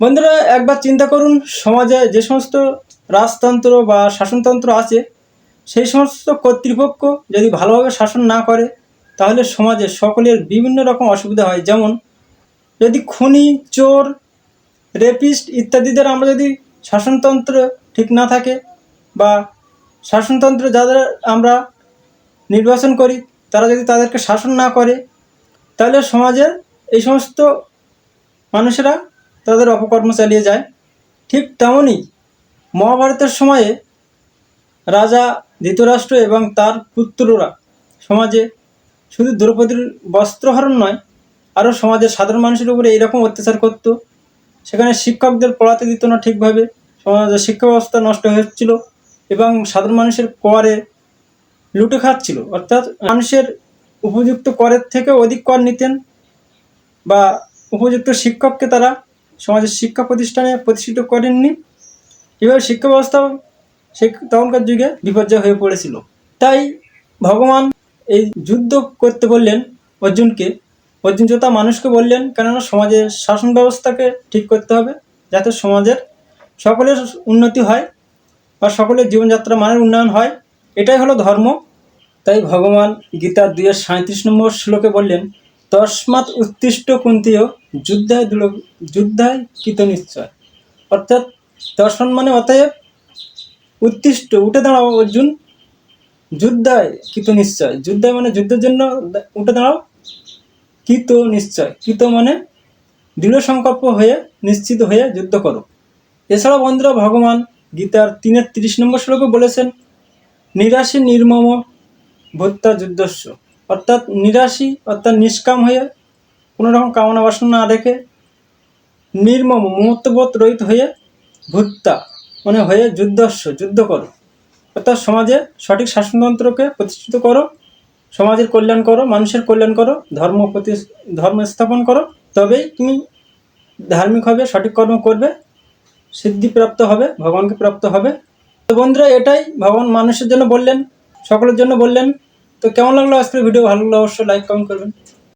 বন্ধুরা, একবার চিন্তা করুন, সমাজে যে সমস্ত রাজতন্ত্র বা শাসনতন্ত্র আছে, সেই সমস্ত কর্তৃপক্ষ যদি ভালোভাবে শাসন না করে, তাহলে সমাজে সকলের বিভিন্ন রকম অসুবিধা হয়। যেমন, যদি খুনি, চোর, রেপিস্ট ইত্যাদিদের আমরা যদি শাসনতন্ত্র ঠিক না থাকে বা শাসনতন্ত্র যাদের আমরা নির্বাচন করি, তারা যদি তাদেরকে শাসন না করে, তাহলে সমাজের এই সমস্ত মানুষেরা তাদের অপকর্ম চালিয়ে যায়। ঠিক তেমনই মহাভারতের সময়ে রাজা, ধৃতরাষ্ট্র এবং তার পুত্ররা সমাজে শুধু দ্রৌপদীর বস্ত্রহরণ নয়, আরও সমাজের সাধারণ মানুষের উপরে এইরকম অত্যাচার করত। সেখানে শিক্ষকদের পড়াতে দিত না ঠিকভাবে। সমাজের শিক্ষা ব্যবস্থা নষ্ট হচ্ছিল এবং সাধারণ মানুষের করে লুটে খাচ্ছিল। অর্থাৎ মানুষের উপযুক্ত করের থেকে অধিক কর নিতেন বা উপযুক্ত শিক্ষককে তারা সমাজের শিক্ষা প্রতিষ্ঠানে প্রতিষ্ঠিত করেননি। এভাবে শিক্ষা ব্যবস্থাও সে তখনকার যুগে বিপর্যয় হয়ে পড়েছিল। তাই ভগবান এই যুদ্ধ করতে বললেন অর্জুনকে। অর্জুন যোদ্ধা মানুষকে বললেন, কেননা সমাজের শাসন ব্যবস্থাকে ঠিক করতে হবে, যাতে সমাজের সকলের উন্নতি হয় বা সকলের জীবনযাত্রা মানের উন্নয়ন হয়। এটাই হলো ধর্ম। তাই ভগবান গীতার দুইয়ের সাঁত্রিশ নম্বর শ্লোকে বললেন তস্মাৎ উত্তিষ্ট কুন্তীয় যুদ্ধায় দুল, যুদ্ধায় কৃত নিশ্চয় অর্থাৎ দর্শন মানে অতএব উত্তিষ্ট উঠে দাঁড়াও অর্জুন, যুদ্ধায় কৃত নিশ্চয় যুদ্ধায় মানে যুদ্ধের জন্য উঠে দাঁড়াও কৃত নিশ্চয় কৃত মানে দৃঢ় সংকল্প হয়ে, নিশ্চিত হয়ে যুদ্ধ করো। এছাড়া বন্ধুরা, ভগবান গীতার তিনের তিরিশ নম্বর শ্লোকে বলেছেন, নিরাশী নির্মম ভত্তা যুদ্ধস্য। অর্থাৎ নিরাশী, অর্থাৎ নিষ্কাম হয়ে কোনো রকম কামনা বাসনা না রেখে নির্মম মুহূর্তবোধ রহিত হয়ে ভুত্তা মানে হয়ে যুদ্ধস্য যুদ্ধ করো। অর্থাৎ সমাজে সঠিক শাসনতন্ত্রকে প্রতিষ্ঠিত করো, সমাজের কল্যাণ করো, মানুষের কল্যাণ করো, ধর্ম প্রতি, ধর্ম স্থাপন করো, তবেই তুমি ধার্মিক হবে, সঠিক কর্ম করবে সিদ্ধিপ্রাপ্ত হবে, ভগবানকে প্রাপ্ত হবে। তো বন্ধুরা, এটাই ভগবান মানুষের জন্য বললেন, সকলের জন্য বললেন তো কেমন লাগল আজকের ভিডিও? ভালো লাগল অবশ্যই লাইক কমেন্ট করবেন।